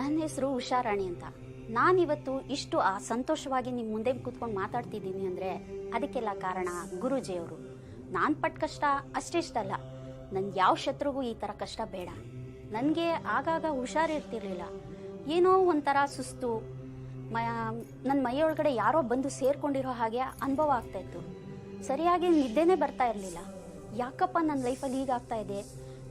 ನನ್ನ ಹೆಸರು ಉಷಾರಾಣಿ ಅಂತ. ನಾನಿವತ್ತು ಇಷ್ಟು ಆ ಸಂತೋಷವಾಗಿ ನಿಮ್ಮ ಮುಂದೆ ಕೂತ್ಕೊಂಡು ಮಾತಾಡ್ತಿದ್ದೀನಿ ಅಂದರೆ ಅದಕ್ಕೆಲ್ಲ ಕಾರಣ ಗುರುಜಿಯವರು. ನಾನು ಪಟ್ಟ ಕಷ್ಟ ಅಷ್ಟಿಷ್ಟಲ್ಲ ನನ್ಗೆ ಯಾವ ಶತ್ರುಗೂ ಈ ಥರ ಕಷ್ಟ ಬೇಡ. ನನಗೆ ಆಗಾಗ ಹುಷಾರಿರ್ತಿರ್ಲಿಲ್ಲ ಏನೋ ಒಂಥರ ಸುಸ್ತು, ಮ ನನ್ನ ಮೈಯೊಳಗಡೆ ಯಾರೋ ಬಂದು ಸೇರ್ಕೊಂಡಿರೋ ಹಾಗೆ ಅನುಭವ ಆಗ್ತಾಯಿತ್ತು ಸರಿಯಾಗಿ ನಿದ್ದೆನೇ ಬರ್ತಾ ಇರಲಿಲ್ಲ. ಯಾಕಪ್ಪ ನನ್ನ ಲೈಫಲ್ಲಿ ಹೀಗಾಗ್ತಾ ಇದೆ?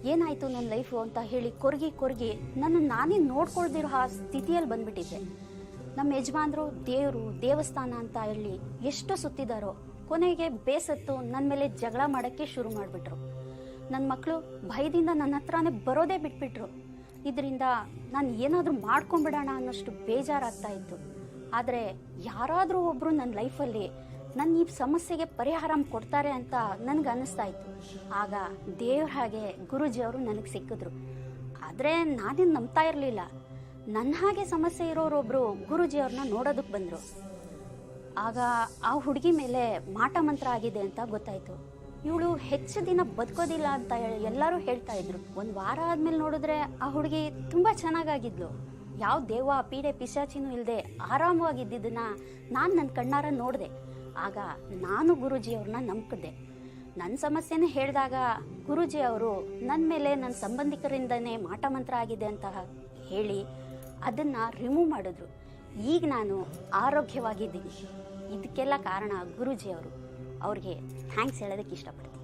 ಏನಾಯ್ತು ನನ್ನ ಲೈಫು ಅಂತ ಹೇಳಿ ಕೊರಗಿ ಕೊರಗಿ ನನ್ನ ನಾನೇ ನೋಡ್ಕೊಳ್ದಿರೋ ಆ ಸ್ಥಿತಿಯಲ್ಲಿ ಬಂದ್ಬಿಟ್ಟಿದ್ದೆ. ನಮ್ಮ ಯಜಮಾನ್ರು, ದೇವರು, ದೇವಸ್ಥಾನ ಅಂತ ಹೇಳಿ ಎಷ್ಟು ಸುತ್ತಿದಾರೋ, ಕೊನೆಗೆ ಬೇಸತ್ತು ನನ್ನ ಮೇಲೆ ಜಗಳ ಮಾಡೋಕ್ಕೆ ಶುರು ಮಾಡಿಬಿಟ್ರು. ನನ್ನ ಮಕ್ಕಳು ಭಯದಿಂದ ನನ್ನ ಹತ್ರನೇ ಬರೋದೇ ಬಿಟ್ಬಿಟ್ರು. ಇದರಿಂದ ನಾನು ಏನಾದರೂ ಮಾಡ್ಕೊಂಬಿಡೋಣ ಅನ್ನೋಷ್ಟು ಬೇಜಾರಾಗ್ತಾ ಇತ್ತು. ಆದರೆ ಯಾರಾದರೂ ಒಬ್ಬರು ನನ್ನ ಲೈಫಲ್ಲಿ ನನ್ನ ಈ ಸಮಸ್ಯೆಗೆ ಪರಿಹಾರ ಕೊಡ್ತಾರೆ ಅಂತ ನನಗೆ ಅನ್ನಿಸ್ತಾ ಇತ್ತು. ಆಗ ದೇವ್ರ ಹಾಗೆ ಗುರೂಜಿಯವರು ನನಗೆ ಸಿಕ್ಕಿದ್ರು. ಆದರೆ ನಾನೇನು ನಂಬ್ತಾ ಇರಲಿಲ್ಲ. ನನ್ನ ಹಾಗೆ ಸಮಸ್ಯೆ ಇರೋರೊಬ್ಬರು ಗುರುಜಿಯವ್ರನ್ನ ನೋಡೋದಕ್ಕೆ ಬಂದರು. ಆಗ ಆ ಹುಡುಗಿ ಮೇಲೆ ಮಾಟ ಮಂತ್ರ ಆಗಿದೆ ಅಂತ ಗೊತ್ತಾಯಿತು. ಇವಳು ಹೆಚ್ಚು ದಿನ ಬದುಕೋದಿಲ್ಲ ಅಂತ ಎಲ್ಲರೂ ಹೇಳ್ತಾ ಇದ್ರು. ಒಂದು ವಾರ ಆದ್ಮೇಲೆ ನೋಡಿದ್ರೆ ಆ ಹುಡುಗಿ ತುಂಬ ಚೆನ್ನಾಗಾಗಿದ್ಲು. ಯಾವ ದೇವ ಪೀಡೆ, ಪಿಶಾಚಿನೂ ಇಲ್ಲದೆ ಆರಾಮವಾಗಿದ್ದನ್ನ ನಾನು ನನ್ನ ಕಣ್ಣಾರ ನೋಡಿದೆ. ಆಗ ನಾನು ಗುರೂಜಿ ಅವ್ರನ್ನ ನಂಬಿದೆ. ನನ್ನ ಸಮಸ್ಯೆನೇ ಹೇಳಿದಾಗ ಗುರುಜಿ ಅವರು ನನ್ನ ಮೇಲೆ ನನ್ನ ಸಂಬಂಧಿಕರಿಂದನೇ ಮಾಟ ಮಂತ್ರ ಆಗಿದೆ ಅಂತ ಹೇಳಿ ಅದನ್ನು ರಿಮೂವ್ ಮಾಡಿದ್ರು. ಈಗ ನಾನು ಆರೋಗ್ಯವಾಗಿದ್ದೀನಿ. ಇದಕ್ಕೆಲ್ಲ ಕಾರಣ ಗುರುಜಿ ಅವರು ಅವ್ರಿಗೆ ಥ್ಯಾಂಕ್ಸ್ ಹೇಳೋದಕ್ಕೆ ಇಷ್ಟಪಡ್ತೀನಿ.